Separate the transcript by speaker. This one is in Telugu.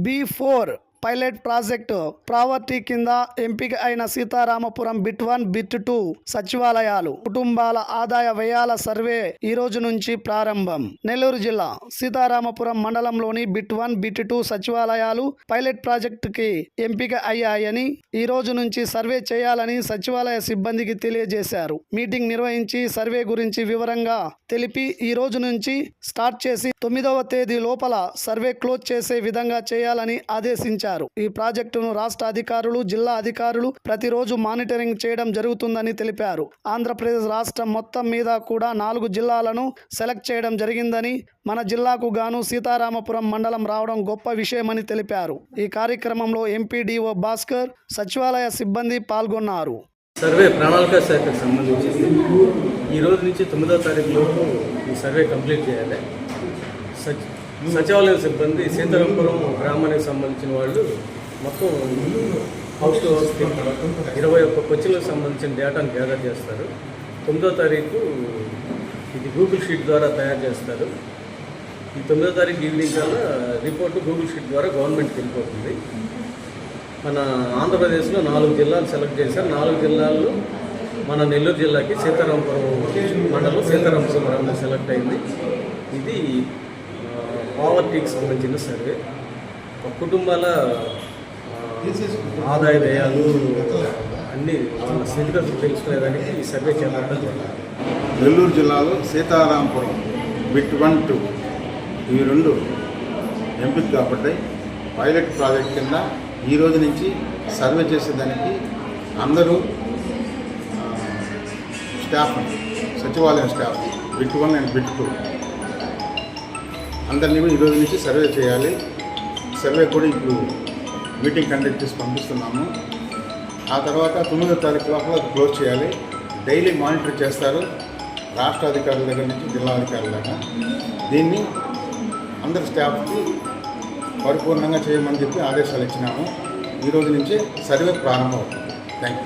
Speaker 1: before పైలట్ ప్రాజెక్టు ప్రావర్టీ కింద ఎంపిక అయిన Seetharamapuram bit one bit two సచివాలయాలు కుటుంబాల ఆదాయ వ్యయాల సర్వే ఈ రోజు నుంచి ప్రారంభం. నెల్లూరు జిల్లా సీతారామపురం మండలంలోని బిట్ వన్ బిట్ టూ సచివాలయాలు పైలట్ ప్రాజెక్టుకి ఎంపిక అయ్యాయని ఈ రోజు నుంచి సర్వే చేయాలని సచివాలయ సిబ్బందికి తెలియజేశారు. మీటింగ్ నిర్వహించి సర్వే గురించి వివరంగా తెలిపి ఈ రోజు నుంచి స్టార్ట్ చేసి తొమ్మిదవ తేదీ లోపల సర్వే క్లోజ్ చేసే విధంగా చేయాలని ఆదేశించారు. ఈ ప్రాజెక్టును రాష్ట్ర అధికారులు జిల్లా అధికారులు ప్రతిరోజు మానిటరింగ్ చేయడం జరుగుతుందని తెలిపారు. ఆంధ్రప్రదేశ్ రాష్ట్రం మొత్తం మీద కూడా నాలుగు జిల్లాలను సెలెక్ట్ చేయడం జరిగిందని మన జిల్లాకు గాను సీతారామపురం మండలం రావడం గొప్ప విషయమని తెలిపారు. ఈ కార్యక్రమంలో ఎంపీడీఓ భాస్కర్ సచివాలయ సిబ్బంది పాల్గొన్నారు.
Speaker 2: సర్వే ప్రణాళిక శాఖకు సంబంధించి ఈ రోజు నుంచి తొమ్మిదో తారీఖు లోపు ఈ సర్వే కంప్లీట్ చేయాలి. సచ్ సచివాలయ సిబ్బంది సీతారాంపురం గ్రామానికి సంబంధించిన వాళ్ళు మొత్తం హౌస్ టు హౌస్ ఇరవై ఒక్క కొచ్చిలకు సంబంధించిన డేటాను గ్యాదర్ చేస్తారు. తొమ్మిదో తారీఖు ఇది గూగుల్ షీట్ ద్వారా తయారు చేస్తారు. ఈ తొమ్మిదో తారీఖు ఈవినింగ్ కల్లా రిపోర్టు గూగుల్ షీట్ ద్వారా గవర్నమెంట్కి వెళ్ళిపోతుంది. మన ఆంధ్రప్రదేశ్లో నాలుగు జిల్లాలు సెలెక్ట్ చేశారు. నాలుగు జిల్లాల్లో మన నెల్లూరు జిల్లాకి సీతారాంపురం మండలం సీతారాంపురం సెలెక్ట్ అయింది. ఇది పావర్టీకి సంబంధించిన సర్వే. ఒక కుటుంబాల ఆదాయ వ్యయాలు అన్నీ వాళ్ళ స్థితిగతులు తెలుసుకునేదానికి ఈ సర్వే చేపట్టడం
Speaker 3: నెల్లూరు జిల్లాలో సీతారాంపురం బిట్ వన్ టూ ఇవి రెండు ఎంపిక కాబట్టి పైలట్ ప్రాజెక్ట్ కింద ఈ రోజు నుంచి సర్వే చేసేదానికి అందరూ స్టాఫ్ సచివాలయం staff bit one and bit two అందరినీ కూడా ఈ రోజు నుంచి సర్వే చేయాలి. సర్వే కూడా ఇప్పుడు మీటింగ్ కండక్ట్ చేసి పంపిస్తున్నాము. ఆ తర్వాత తొమ్మిదో తారీఖు లోపల అది క్లోజ్ చేయాలి. డైలీ మానిటర్ చేస్తారు. రాష్ట్ర అధికారుల దగ్గర నుంచి జిల్లా అధికారుల దాకా. దీన్ని అందరి స్టాఫ్కి పరిపూర్ణంగా చేయమని చెప్పి ఆదేశాలు ఇచ్చినాము. ఈరోజు నుంచి నుంచే సర్వే ప్రారంభం అవుతుంది థ్యాంక్ యూ